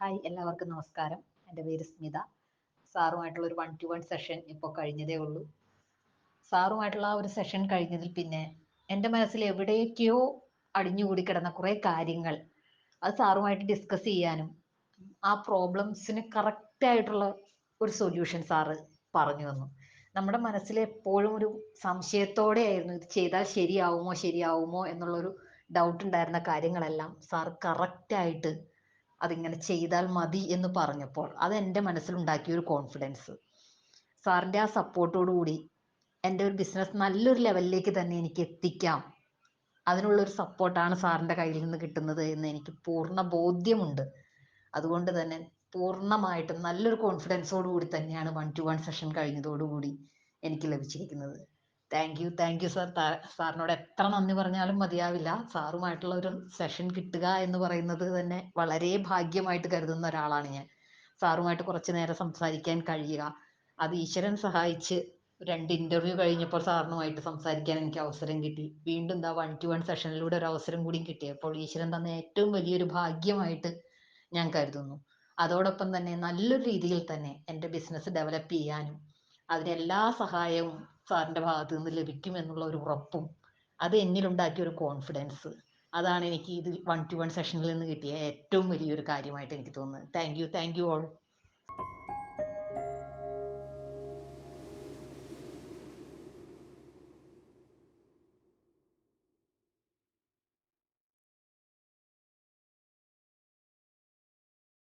Hi എല്ലാവർക്കും നമസ്കാരം. എന്റെ പേര് സ്മിത. സാറുമായിട്ടുള്ള ഒരു വൺ ടു വൺ സെഷൻ ഇപ്പോൾ കഴിഞ്ഞതേ ഉള്ളൂ. സാറുമായിട്ടുള്ള ആ ഒരു സെഷൻ കഴിഞ്ഞതിൽ പിന്നെ എന്റെ മനസ്സിൽ എവിടേക്കോ അടിഞ്ഞുകൂടി കിടന്ന കുറേ കാര്യങ്ങൾ അത് സാറുമായിട്ട് ഡിസ്കസ് ചെയ്യാനും ആ പ്രോബ്ലംസിന് കറക്റ്റ് ആയിട്ടുള്ള ഒരു സൊല്യൂഷൻ സാറ് പറഞ്ഞു തന്നു. നമ്മുടെ മനസ്സിൽ എപ്പോഴും ഒരു സംശയത്തോടെ ആയിരുന്നു ഇത് ചെയ്താൽ ശരിയാവുമോ ശരിയാവുമോ എന്നുള്ളൊരു ഡൗട്ട് ഉണ്ടായിരുന്ന കാര്യങ്ങളെല്ലാം സാർ കറക്റ്റായിട്ട് അതിങ്ങനെ ചെയ്താൽ മതി എന്ന് പറഞ്ഞപ്പോൾ അത് എന്റെ മനസ്സിലുണ്ടാക്കിയ ഒരു കോൺഫിഡൻസ് സാറിന്റെ ആ സപ്പോർട്ടോടുകൂടി എന്റെ ഒരു ബിസിനസ് നല്ലൊരു ലെവലിലേക്ക് തന്നെ എനിക്ക് എത്തിക്കാം. അതിനുള്ളൊരു സപ്പോർട്ടാണ് സാറിന്റെ കയ്യിൽ നിന്ന് കിട്ടുന്നത് എന്ന് എനിക്ക് പൂർണ ബോധ്യമുണ്ട്. അതുകൊണ്ട് തന്നെ പൂർണമായിട്ടും നല്ലൊരു കോൺഫിഡൻസോട് കൂടി തന്നെയാണ് വൺ ടു വൺ സെഷൻ കഴിഞ്ഞതോടുകൂടി എനിക്ക് ലഭിച്ചിരിക്കുന്നത്. Thank you thank you sir സാറിനോട് എത്ര നന്ദി പറഞ്ഞാലും മതിയാവില്ല. സാറുമായിട്ടുള്ള ഒരു സെഷൻ കിട്ടുക എന്ന് പറയുന്നത് തന്നെ വളരെ ഭാഗ്യമായിട്ട് കരുതുന്ന ഒരാളാണ് ഞാൻ. സാറുമായിട്ട് കുറച്ച് നേരം സംസാരിക്കാൻ കഴിയുക. അത് ഈശ്വരൻ സഹായിച്ച് രണ്ട് ഇന്റർവ്യൂ കഴിഞ്ഞപ്പോൾ സാറിനുമായിട്ട് സംസാരിക്കാൻ എനിക്ക് അവസരം കിട്ടി. വീണ്ടും എന്താ വൺ ടു വൺ സെഷനിലൂടെ ഒരു അവസരം കൂടി കിട്ടിയപ്പോൾ ഈശ്വരൻ തന്ന ഏറ്റവും വലിയൊരു ഭാഗ്യമായിട്ട് ഞാൻ കരുതുന്നു. അതോടൊപ്പം തന്നെ നല്ലൊരു രീതിയിൽ തന്നെ എന്റെ ബിസിനസ് ഡെവലപ്പ് ചെയ്യാനും അതിന് എല്ലാ സഹായവും സാറിന്റെ ഭാഗത്തു നിന്ന് ലഭിക്കുമെന്നുള്ള ഒരു ഉറപ്പും അത് എന്നിലുണ്ടാക്കിയ ഒരു കോൺഫിഡൻസ് അതാണ് എനിക്ക് ഇത് വൺ ടു വൺ സെഷനിൽ നിന്ന് കിട്ടിയ ഏറ്റവും വലിയൊരു കാര്യമായിട്ട് എനിക്ക് തോന്നുന്നത്. Thank you thank you all